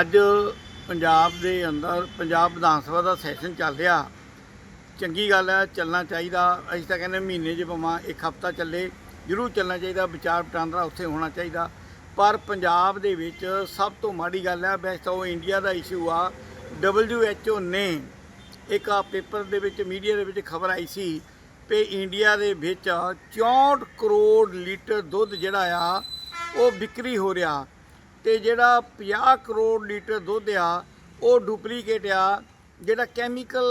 ਅੱਜ ਪੰਜਾਬ ਦੇ ਅੰਦਰ, ਪੰਜਾਬ ਵਿਧਾਨ ਸਭਾ ਦਾ ਸੈਸ਼ਨ ਚੱਲ ਰਿਹਾ। ਚੰਗੀ ਗੱਲ ਹੈ, ਚੱਲਣਾ ਚਾਹੀਦਾ। ਅਸੀਂ ਤਾਂ ਕਹਿੰਦੇ ਮਹੀਨੇ 'ਚ ਭਾਵੇਂ, ਇੱਕ ਹਫ਼ਤਾ ਚੱਲੇ, ਜ਼ਰੂਰ ਚੱਲਣਾ ਚਾਹੀਦਾ। ਵਿਚਾਰ ਵਟਾਂਦਰਾ ਉੱਥੇ ਹੋਣਾ ਚਾਹੀਦਾ। ਪਰ ਪੰਜਾਬ ਦੇ ਵਿੱਚ ਸਭ ਤੋਂ ਮਾੜੀ ਗੱਲ ਹੈ, ਵੈਸੇ ਤਾਂ ਉਹ ਇੰਡੀਆ ਦਾ ਇਸ਼ੂ ਆ। WHO ਨੇ ਇੱਕ ਆ ਪੇਪਰ ਦੇ ਵਿੱਚ ਮੀਡੀਆ ਦੇ ਵਿੱਚ ਖਬਰ ਆਈ ਸੀ ਕਿ ਇੰਡੀਆ ਦੇ ਵਿੱਚ 64 ਕਰੋੜ ਲੀਟਰ ਦੁੱਧ ਜਿਹੜਾ ਆ, ਉਹ ਵਿਕਰੀ ਹੋ ਰਿਹਾ। ਤੇ ਜਿਹੜਾ 50 ਕਰੋੜ ਲੀਟਰ ਦੁੱਧ ਆ, ਉਹ ਡੁਪਲੀਕੇਟ ਆ, ਜਿਹੜਾ ਕੈਮੀਕਲ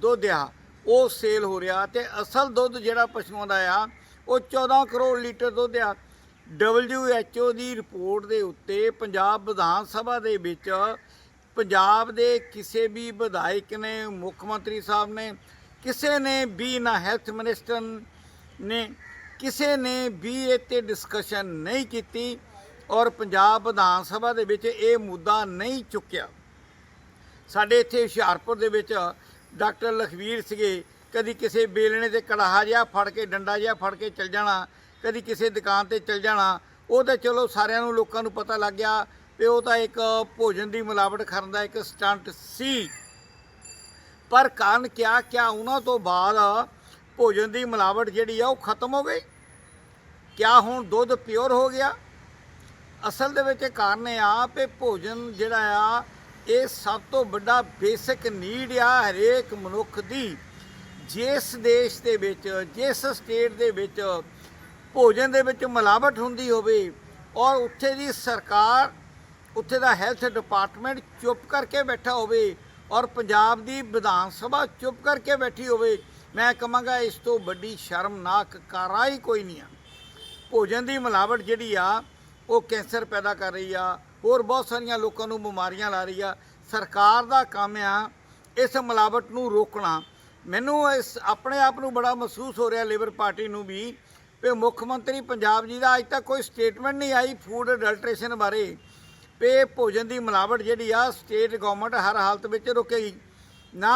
ਦੁੱਧ ਆ, ਉਹ ਸੇਲ ਹੋ ਰਿਹਾ ਤੇ ਅਸਲ ਦੁੱਧ ਜਿਹੜਾ ਪਸ਼ੂਆਂ ਦਾ ਆ, ਉਹ 14 ਕਰੋੜ ਲੀਟਰ ਦੁੱਧ ਆ। WHO ਦੀ ਰਿਪੋਰਟ ਦੇ ਉੱਤੇ ਪੰਜਾਬ ਵਿਧਾਨ ਸਭਾ ਦੇ ਵਿੱਚ ਪੰਜਾਬ ਦੇ ਕਿਸੇ ਵੀ ਵਿਧਾਇਕ ਨੇ, ਮੁੱਖ ਮੰਤਰੀ ਸਾਹਿਬ ਨੇ, ਕਿਸੇ ਨੇ ਵੀ ਨਾ ਹੈਲਥ ਮਿਨਿਸਟਰ ਨੇ, ਕਿਸੇ ਨੇ ਵੀ ਇਹ ਤੇ ਡਿਸਕਸ਼ਨ ਨਹੀਂ ਕੀਤੀ। ਔਰ ਪੰਜਾਬ ਵਿਧਾਨ ਸਭਾ ਦੇ ਵਿੱਚ ਇਹ ਮੁੱਦਾ ਨਹੀਂ ਚੁੱਕਿਆ। ਸਾਡੇ ਇੱਥੇ ਹੁਸ਼ਿਆਰਪੁਰ ਦੇ ਵਿੱਚ ਡਾਕਟਰ ਲਖਵੀਰ ਸੀਗੇ, ਕਦੀ ਕਿਸੇ ਬੇਲਣੇ ਤੇ ਕੜਾਹਾ ਜਿਹਾ ਫੜ ਕੇ, ਡੰਡਾ ਜਿਹਾ ਫੜ ਕੇ ਚੱਲ ਜਾਣਾ, ਕਦੀ ਕਿਸੇ ਦੁਕਾਨ ਤੇ ਚੱਲ ਜਾਣਾ, ਉਹ ਤਾਂ ਚਲੋ ਸਾਰਿਆਂ ਨੂੰ ਲੋਕਾਂ ਨੂੰ ਪਤਾ ਲੱਗ ਗਿਆ ਵੀ ਉਹ ਤਾਂ ਇੱਕ ਭੋਜਨ ਦੀ ਮਿਲਾਵਟ ਕਰਨ ਦਾ ਇੱਕ ਸਟੰਟ ਸੀ। ਪਰ ਕਾਰਨ ਕਿਆ ਕਿਆ ਉਹਨਾਂ ਤੋਂ ਬਾਅਦ ਭੋਜਨ ਦੀ ਮਿਲਾਵਟ ਜਿਹੜੀ ਆ ਉਹ ਖਤਮ ਹੋ ਗਈ। ਕਿਆ ਹੁਣ ਦੁੱਧ ਪਿਓਰ ਹੋ ਗਿਆ? ਅਸਲ ਦੇ ਵਿੱਚ ਇਹ ਕਾਰਨ ਇਹ ਆ ਕਿ ਭੋਜਨ ਜਿਹੜਾ ਆ, ਇਹ ਸਭ ਤੋਂ ਵੱਡਾ ਬੇਸਿਕ ਨੀਡ ਆ ਹਰੇਕ ਮਨੁੱਖ ਦੀ। ਜਿਸ ਦੇਸ਼ ਦੇ ਵਿੱਚ, ਜਿਸ ਸਟੇਟ ਦੇ ਵਿੱਚ ਭੋਜਨ ਦੇ ਵਿੱਚ ਮਿਲਾਵਟ ਹੁੰਦੀ ਹੋਵੇ ਔਰ ਉੱਥੇ ਦੀ ਸਰਕਾਰ, ਉੱਥੇ ਦਾ ਹੈਲਥ ਡਿਪਾਰਟਮੈਂਟ ਚੁੱਪ ਕਰਕੇ ਬੈਠਾ ਹੋਵੇ ਔਰ ਪੰਜਾਬ ਦੀ ਵਿਧਾਨ ਸਭਾ ਚੁੱਪ ਕਰਕੇ ਬੈਠੀ ਹੋਵੇ, ਮੈਂ ਕਹਾਂਗਾ ਇਸ ਤੋਂ ਵੱਡੀ ਸ਼ਰਮਨਾਕ ਕਾਰਾ ਹੀ ਕੋਈ ਨਹੀਂ ਆ। ਭੋਜਨ ਦੀ ਮਿਲਾਵਟ ਜਿਹੜੀ ਆ ਉਹ ਕੈਂਸਰ ਪੈਦਾ ਕਰ ਰਹੀ ਆ, ਹੋਰ ਬਹੁਤ ਸਾਰੀਆਂ ਲੋਕਾਂ ਨੂੰ ਬਿਮਾਰੀਆਂ ਲਾ ਰਹੀ ਆ। ਸਰਕਾਰ ਦਾ ਕੰਮ ਆ ਇਸ ਮਿਲਾਵਟ ਨੂੰ ਰੋਕਣਾ। ਮੈਨੂੰ ਇਸ ਆਪਣੇ ਆਪ ਨੂੰ ਬੜਾ ਮਹਿਸੂਸ ਹੋ ਰਿਹਾ ਲੇਬਰ ਪਾਰਟੀ ਨੂੰ ਵੀ ਕਿ ਮੁੱਖ ਮੰਤਰੀ ਪੰਜਾਬ ਜੀ ਦਾ ਅੱਜ ਤੱਕ ਕੋਈ ਸਟੇਟਮੈਂਟ ਨਹੀਂ ਆਈ ਫੂਡ ਅਡਲਟ੍ਰੇਸ਼ਨ ਬਾਰੇ। ਪੇ ਭੋਜਨ ਦੀ ਮਿਲਾਵਟ ਜਿਹੜੀ ਆ ਸਟੇਟ ਗਵਰਨਮੈਂਟ ਹਰ ਹਾਲਤ ਵਿੱਚ ਰੋਕੇਗੀ। ਨਾ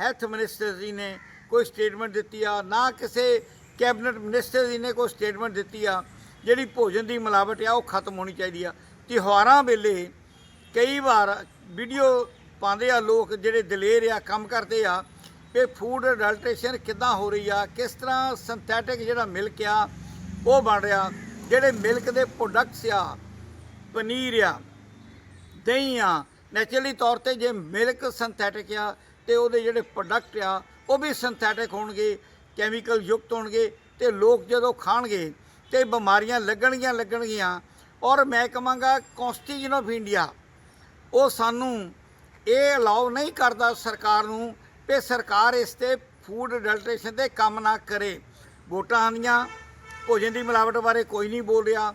ਹੈਲਥ ਮਿਨਿਸਟਰ ਜੀ ਨੇ ਕੋਈ ਸਟੇਟਮੈਂਟ ਦਿੱਤੀ ਆ, ਨਾ ਕਿਸੇ ਕੈਬਨਿਟ ਮਿਨਿਸਟਰ ਜੀ ਨੇ ਕੋਈ ਸਟੇਟਮੈਂਟ ਦਿੱਤੀ ਆ। ਜਿਹੜੀ ਭੋਜਨ ਦੀ ਮਿਲਾਵਟ ਆ, ਉਹ ਖਤਮ ਹੋਣੀ ਚਾਹੀਦੀ ਆ। ਤਿਉਹਾਰਾਂ ਵੇਲੇ ਕਈ ਵਾਰ ਵੀਡੀਓ ਪਾਉਂਦੇ ਆ ਲੋਕ ਜਿਹੜੇ ਦਲੇਰ ਆ, ਕੰਮ ਕਰਦੇ ਆ ਕਿ ਫੂਡ ਅਡਲਟ੍ਰੇਸ਼ਨ ਕਿੱਦਾਂ ਹੋ ਰਹੀ ਆ, ਕਿਸ ਤਰ੍ਹਾਂ ਸਿੰਥੈਟਿਕ ਜਿਹੜਾ ਮਿਲਕ ਆ, ਉਹ ਬਣ ਰਿਹਾ। ਜਿਹੜੇ ਮਿਲਕ ਦੇ ਪ੍ਰੋਡਕਟਸ ਆ, ਪਨੀਰ ਆ, ਦਹੀਂ ਆ ਨੈਚੁਰਲੀ ਤੌਰ ਤੇ ਜੇ ਮਿਲਕ ਸਿੰਥੈਟਿਕ ਆ ਤੇ ਉਹਦੇ ਜਿਹੜੇ ਪ੍ਰੋਡਕਟ ਆ, ਉਹ ਵੀ ਸਿੰਥੈਟਿਕ ਹੋਣਗੇ ਕੈਮੀਕਲ ਯੁਕਤ ਹੋਣਗੇ ਤੇ ਲੋਕ ਜਦੋਂ ਖਾਣਗੇ ਤੇ ਬਿਮਾਰੀਆਂ ਲੱਗਣਗੀਆਂ ਲੱਗਣਗੀਆਂ। ਔਰ ਮੈਂ ਕਹਾਂਗਾ ਕਨਸਟੀਟਿਊਸ਼ਨ ਆਫ ਇੰਡੀਆ, ਉਹ ਸਾਨੂੰ ਇਹ ਅਲਾਉ ਨਹੀਂ ਕਰਦਾ ਸਰਕਾਰ ਨੂੰ ਕਿ ਸਰਕਾਰ ਇਸ ਤੇ ਫੂਡ ਅਡਲਟ੍ਰੇਸ਼ਨ ਤੇ ਕੰਮ ਨਾ ਕਰੇ। ਵੋਟਾਂ ਆਉਂਦੀਆਂ, ਭੋਜਨ ਦੀ ਮਿਲਾਵਟ ਬਾਰੇ ਕੋਈ ਨਹੀਂ ਬੋਲ ਰਿਹਾ।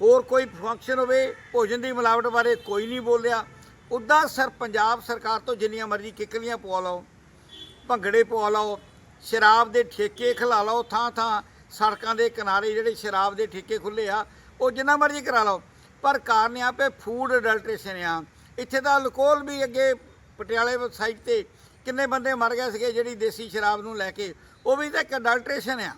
ਹੋਰ ਕੋਈ ਫੰਕਸ਼ਨ ਹੋਵੇ, ਭੋਜਨ ਦੀ ਮਿਲਾਵਟ ਬਾਰੇ ਕੋਈ ਨਹੀਂ ਬੋਲ ਰਿਹਾ। ਉੱਦਾਂ ਸਰ, ਪੰਜਾਬ ਸਰਕਾਰ ਤੋਂ ਜਿੰਨੀਆਂ ਮਰਜ਼ੀ ਕਿਕਲੀਆਂ ਪਵਾ ਲਓ, ਭੰਗੜੇ ਪਵਾ ਲਓ, ਸ਼ਰਾਬ ਦੇ ਠੇਕੇ ਖਿਲਾ ਲਓ ਥਾਂ ਥਾਂ ਸੜਕਾਂ ਦੇ ਕਿਨਾਰੇ ਜਿਹੜੇ ਸ਼ਰਾਬ ਦੇ ਠੇਕੇ ਖੁੱਲੇ ਆ, ਉਹ ਜਿੰਨਾ ਮਰਜ਼ੀ ਕਰਾ ਲਓ। ਪਰ ਕਾਰਨ ਆ ਪੇ ਫੂਡ ਅਡਲਟ੍ਰੇਸ਼ਨ ਆ। ਇੱਥੇ ਤਾਂ ਅਲਕੋਹਲ ਵੀ ਅੱਗੇ ਪਟਿਆਲੇ ਸਾਈਡ ਤੇ ਕਿੰਨੇ ਬੰਦੇ ਮਰ ਗਏ ਸੀਗੇ ਜਿਹੜੀ ਦੇਸੀ ਸ਼ਰਾਬ ਨੂੰ ਲੈ ਕੇ। ਉਹ ਵੀ ਤਾਂ ਇੱਕ ਅਡਲਟ੍ਰੇਸ਼ਨ ਆ।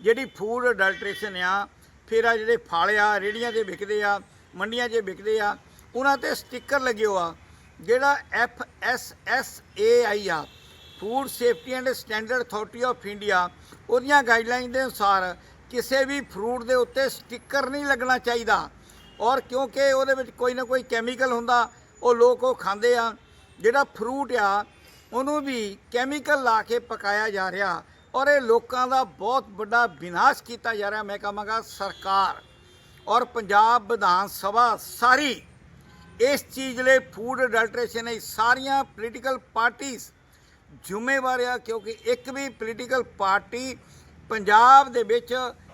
ਜਿਹੜੀ ਫੂਡ ਅਡਲਟ੍ਰੇਸ਼ਨ ਆ, ਫਿਰ ਆ ਜਿਹੜੇ ਫਲ ਆ, ਰੇੜੀਆਂ 'ਤੇ ਵਿਕਦੇ ਆ, ਮੰਡੀਆਂ 'ਚ ਵਿਕਦੇ ਆ, ਉਹਨਾਂ ਤੇ ਸਟicker ਲੱਗਿਓ ਆ। ਜਿਹੜਾ F S S A I ਆ food safety and standard authority of India, ਉਹਦੀਆਂ ਗਾਈਡਲਾਈਨ ਦੇ ਅਨੁਸਾਰ ਕਿਸੇ ਵੀ ਫਰੂਟ ਦੇ ਉੱਤੇ ਸਟicker ਨਹੀਂ ਲੱਗਣਾ ਚਾਹੀਦਾ। ਔਰ ਕਿਉਂਕਿ ਉਹਦੇ ਵਿੱਚ ਕੋਈ ਨਾ ਕੋਈ ਕੈਮੀਕਲ ਹੁੰਦਾ, ਉਹ ਲੋਕ ਉਹ ਖਾਂਦੇ ਆ। ਜਿਹੜਾ ਫਰੂਟ ਆ, ਉਹਨੂੰ ਵੀ ਕੈਮੀਕਲ ਲਾ ਕੇ ਪਕਾਇਆ ਜਾ ਰਿਹਾ ਔਰ ਇਹ ਲੋਕਾਂ ਦਾ ਬਹੁਤ ਵੱਡਾ ਵਿਨਾਸ਼ ਕੀਤਾ ਜਾ ਰਿਹਾ। ਮੈਂ ਕਹਾਂਗਾ ਸਰਕਾਰ ਔਰ ਪੰਜਾਬ ਵਿਧਾਨ ਸਭਾ ਸਾਰੀ ਇਸ ਚੀਜ਼ ਲਈ ਫੂਡ ਅਡਲਟ੍ਰੇਸ਼ਨ ਲਈ ਸਾਰੀਆਂ ਪੋਲੀਟੀਕਲ ਪਾਰਟੀਆਂ ਜ਼ਿੰਮੇਵਾਰ ਆ ਕਿਉਂਕਿ ਇੱਕ ਵੀ ਪੋਲੀਟੀਕਲ ਪਾਰਟੀ ਪੰਜਾਬ ਦੇ ਵਿੱਚ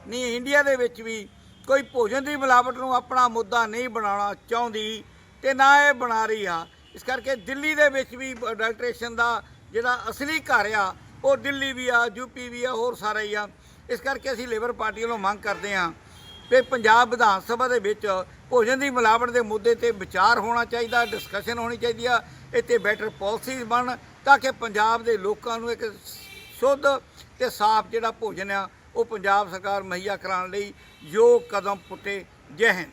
ਨਹੀਂ ਇੰਡੀਆ ਦੇ ਵਿੱਚ ਵੀ ਕੋਈ ਭੋਜਨ ਦੀ ਮਿਲਾਵਟ ਨੂੰ ਆਪਣਾ ਮੁੱਦਾ ਨਹੀਂ ਬਣਾਉਣਾ ਚਾਹੁੰਦੀ ਤੇ ਨਾ ਇਹ ਬਣਾ ਰਹੀ ਆ। ਇਸ ਕਰਕੇ ਦਿੱਲੀ ਦੇ ਵਿੱਚ ਵੀ ਅਡਲਟ੍ਰੇਸ਼ਨ ਦਾ ਜਿਹੜਾ ਅਸਲੀ ਘਰ ਆ, ਉਹ ਦਿੱਲੀ ਵੀ ਆ ਯੂਪੀ ਵੀ ਆ, ਹੋਰ ਸਾਰੇ ਹੀ ਆ। ਇਸ ਕਰਕੇ ਅਸੀਂ ਲੇਬਰ ਪਾਰਟੀ ਵੱਲੋਂ ਮੰਗ ਕਰਦੇ ਹਾਂ ਕਿ ਪੰਜਾਬ ਵਿਧਾਨ ਸਭਾ ਦੇ ਵਿੱਚ ਭੋਜਨ ਦੀ ਮਿਲਾਵਟ ਦੇ ਮੁੱਦੇ ਤੇ ਵਿਚਾਰ ਹੋਣਾ ਚਾਹੀਦਾ ਡਿਸਕਸ਼ਨ ਹੋਣੀ ਚਾਹੀਦੀ ਆ, ਇੱਥੇ ਬੈਟਰ ਪਾਲਿਸੀਜ਼ ਬਣ ਤਾਂ ਕਿ ਪੰਜਾਬ ਦੇ ਲੋਕਾਂ ਨੂੰ ਇੱਕ ਸ਼ੁੱਧ ਤੇ ਸਾਫ਼ ਜਿਹੜਾ ਭੋਜਨ ਆ, ਉਹ ਪੰਜਾਬ ਸਰਕਾਰ ਮੁਹੱਈਆ ਕਰਾਉਣ ਲਈ ਯੋਗ ਕਦਮ ਪੁੱਟੇ ਜੈ ਹਿੰਦ